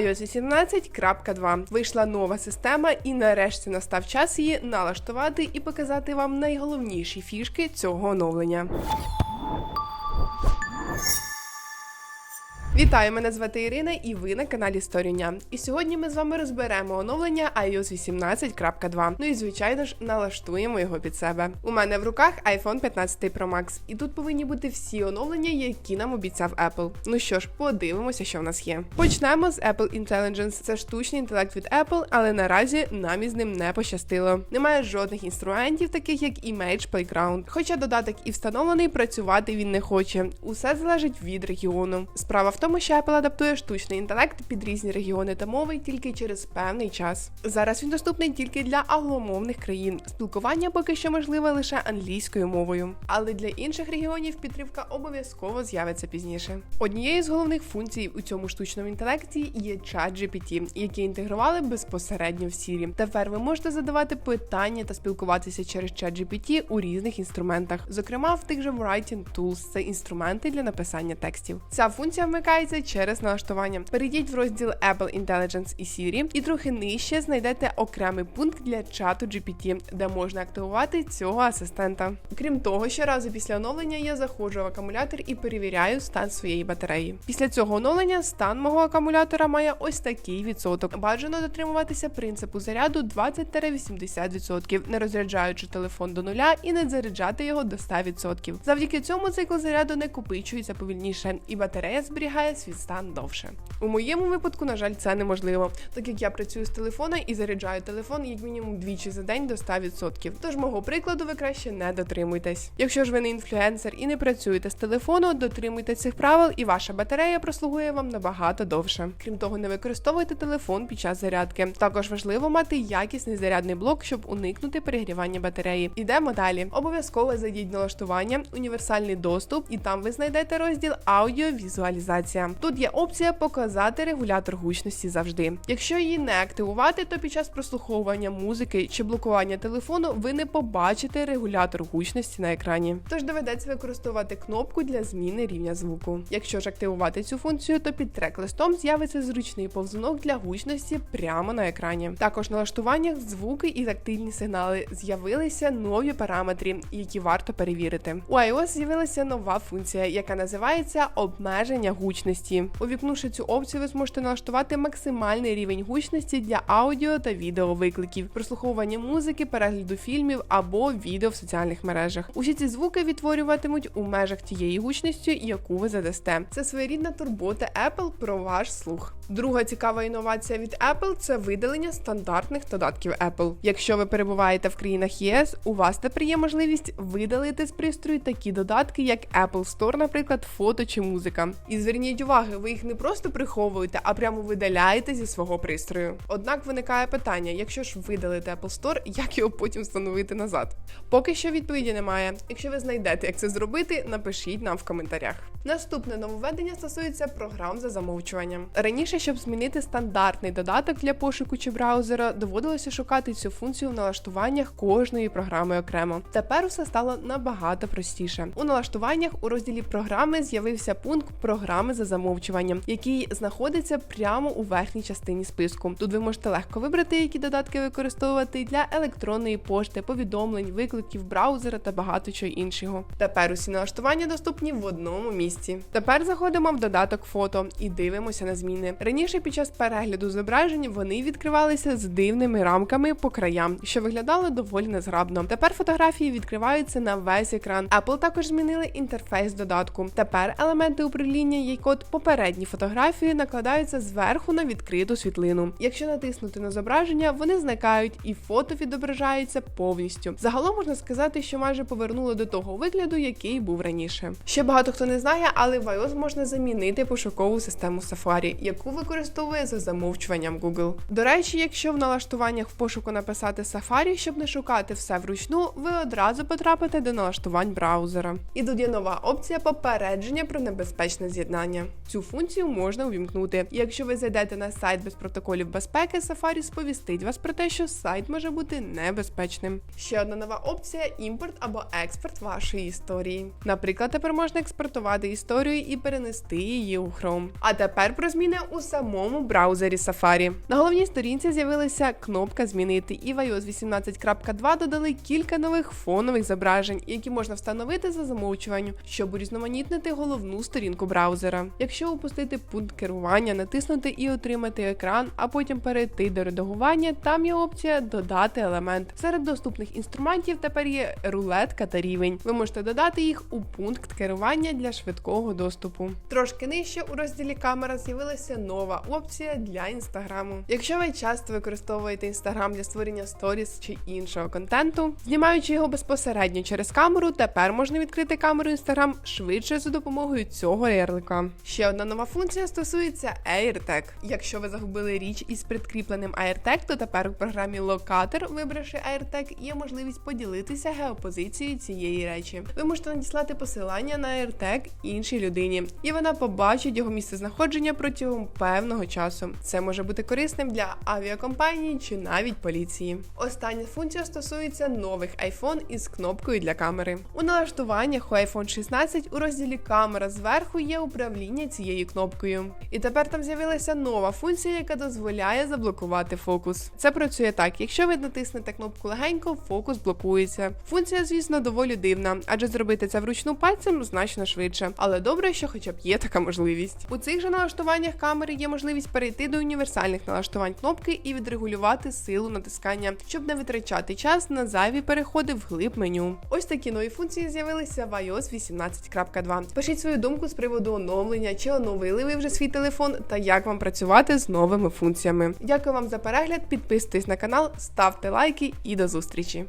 iOS 18.2 вийшла нова система, і нарешті настав час її налаштувати і показати вам найголовніші фішки цього оновлення. Вітаю, мене звати Ірина, і ви на каналі Сторіня. І сьогодні ми з вами розберемо оновлення iOS 18.2. Ну і звичайно ж налаштуємо його під себе. У мене в руках iPhone 15 Pro Max, і тут повинні бути всі оновлення, які нам обіцяв Apple. Ну що ж, подивимося, що в нас є. Почнемо з Apple Intelligence. Це штучний інтелект від Apple, але наразі нам із ним не пощастило. Немає жодних інструментів, таких як Image Playground. Хоча додаток і встановлений, працювати він не хоче. Усе залежить від регіону. Справа в тому, що Apple адаптує штучний інтелект під різні регіони та мови тільки через певний час. Зараз він доступний тільки для англомовних країн. Спілкування поки що можливе лише англійською мовою, але для інших регіонів підтримка обов'язково з'явиться пізніше. Однією з головних функцій у цьому штучному інтелекті є чат GPT, який інтегрували безпосередньо в Siri. Тепер ви можете задавати питання та спілкуватися через чат GPT у різних інструментах, зокрема в тих же Writing Tools – це інструменти для написання текстів. Ця функція вмикається через налаштування. Перейдіть в розділ Apple Intelligence і Siri, і трохи нижче знайдете окремий пункт для чату GPT, де можна активувати цього асистента. Крім того, щоразу після оновлення я заходжу в акумулятор і перевіряю стан своєї батареї. Після цього оновлення стан мого акумулятора має ось такий відсоток. Бажано дотримуватися принципу заряду 20-80%, не розряджаючи телефон до нуля і не заряджати його до 100%. Завдяки цьому цикл заряду не копичується повільніше, і батарея зберігає свій стан довше. У моєму випадку, на жаль, це неможливо, так як я працюю з телефона і заряджаю телефон як мінімум двічі за день до 100%. Тож мого прикладу ви краще не дотримуйтесь. Якщо ж ви не інфлюенсер і не працюєте з телефону, дотримуйте цих правил, і ваша батарея прослугує вам набагато довше. Крім того, не використовуйте телефон під час зарядки. Також важливо мати якісний зарядний блок, щоб уникнути перегрівання батареї. Ідемо далі. Обов'язково зайдіть налаштування, універсальний доступ, і там ви знайдете розділ аудіовізуалізація. Тут є опція показати регулятор гучності завжди. Якщо її не активувати, то під час прослуховування музики чи блокування телефону ви не побачите регулятор гучності на екрані. Тож доведеться використовувати кнопку для зміни рівня звуку. Якщо ж активувати цю функцію, то під трек-листом з'явиться зручний повзунок для гучності прямо на екрані. Також в налаштуваннях звуки і тактильні сигнали з'явилися нові параметри, які варто перевірити. У iOS з'явилася нова функція, яка називається обмеження гучності. Увікнувши цю опцію, ви зможете налаштувати максимальний рівень гучності для аудіо та відео викликів, прослуховування музики, перегляду фільмів або відео в соціальних мережах. Усі ці звуки відтворюватимуть у межах тієї гучності, яку ви задасте. Це своєрідна турбота Apple про ваш слух. Друга цікава інновація від Apple це видалення стандартних додатків Apple. Якщо ви перебуваєте в країнах ЄС, у вас тепер є можливість видалити з пристрою такі додатки, як Apple Store, наприклад, фото чи музика. І зверніть увагу, ви їх не просто приховуєте, а прямо видаляєте зі свого пристрою. Однак виникає питання: якщо ж видалити Apple Store, як його потім встановити назад? Поки що відповіді немає. Якщо ви знайдете, як це зробити, напишіть нам в коментарях. Наступне нововведення стосується програм за замовчуванням. Раніше, щоб змінити стандартний додаток для пошуку чи браузера, доводилося шукати цю функцію в налаштуваннях кожної програми окремо. Тепер все стало набагато простіше. У налаштуваннях у розділі програми з'явився пункт програми за замовчуванням, який знаходиться прямо у верхній частині списку. Тут ви можете легко вибрати, які додатки використовувати для електронної пошти, повідомлень, викликів, браузера та багато чого іншого. Тепер усі налаштування доступні в одному місці. Тепер заходимо в додаток фото і дивимося на зміни. Раніше під час перегляду зображень вони відкривалися з дивними рамками по краям, що виглядало доволі незграбно. Тепер фотографії відкриваються на весь екран. Apple також змінили інтерфейс додатку. Тепер елементи управління, як от попередні фотографії, накладаються зверху на відкриту світлину. Якщо натиснути на зображення, вони зникають і фото відображається повністю. Загалом можна сказати, що майже повернули до того вигляду, який був раніше. Ще багато хто не знає, але в iOS можна замінити пошукову систему Safari, яку використовує за замовчуванням Google. До речі, якщо в налаштуваннях в пошуку написати Safari, щоб не шукати все вручну, ви одразу потрапите до налаштувань браузера. І тут є нова опція попередження про небезпечне з'єднання. Цю функцію можна увімкнути. І якщо ви зайдете на сайт без протоколів безпеки, Safari сповістить вас про те, що сайт може бути небезпечним. Ще одна нова опція імпорт або експорт вашої історії. Наприклад, тепер можна експортувати історію і перенести її у Chrome. А тепер про зміни у самому браузері Safari. На головній сторінці з'явилася кнопка Змінити, і в iOS 18.2 додали кілька нових фонових зображень, які можна встановити за замовчуванням, щоб урізноманітнити головну сторінку браузера. Якщо опустити пункт керування, натиснути і отримати екран, а потім перейти до редагування, там є опція додати елемент. Серед доступних інструментів тепер є рулетка та рівень. Ви можете додати їх у пункт керування для швидкого доступу. Трошки нижче у розділі камера з'явилася нова опція для інстаграму. Якщо ви часто використовуєте інстаграм для створення сторіс чи іншого контенту, знімаючи його безпосередньо через камеру, тепер можна відкрити камеру інстаграм швидше за допомогою цього ярлика. Ще одна нова функція стосується AirTag. Якщо ви загубили річ із прикріпленим AirTag, то тепер у програмі Locator, вибравши AirTag, є можливість поділитися геопозицією цієї речі. Ви можете надіслати посилання на AirTag іншій людині, і вона побачить його місце знаходження протягом певного часу. Це може бути корисним для авіакомпаній чи навіть поліції. Остання функція стосується нових iPhone із кнопкою для камери. У налаштуваннях у iPhone 16 у розділі камера зверху є управління цією кнопкою. І тепер там з'явилася нова функція, яка дозволяє заблокувати фокус. Це працює так: якщо ви натиснете кнопку легенько, фокус блокується. Функція, звісно, доволі дивна, адже зробити це вручну пальцем значно швидше. Але добре, що хоча б є така можливість. У цих же налаштуваннях камери є можливість перейти до універсальних налаштувань кнопки і відрегулювати силу натискання, щоб не витрачати час на зайві переходи в глиб меню. Ось такі нові функції з'явилися в iOS 18.2. Пишіть свою думку з приводу оновлення, чи оновили ви вже свій телефон та як вам працювати з новими функціями. Дякую вам за перегляд, підписуйтесь на канал, ставте лайки і до зустрічі.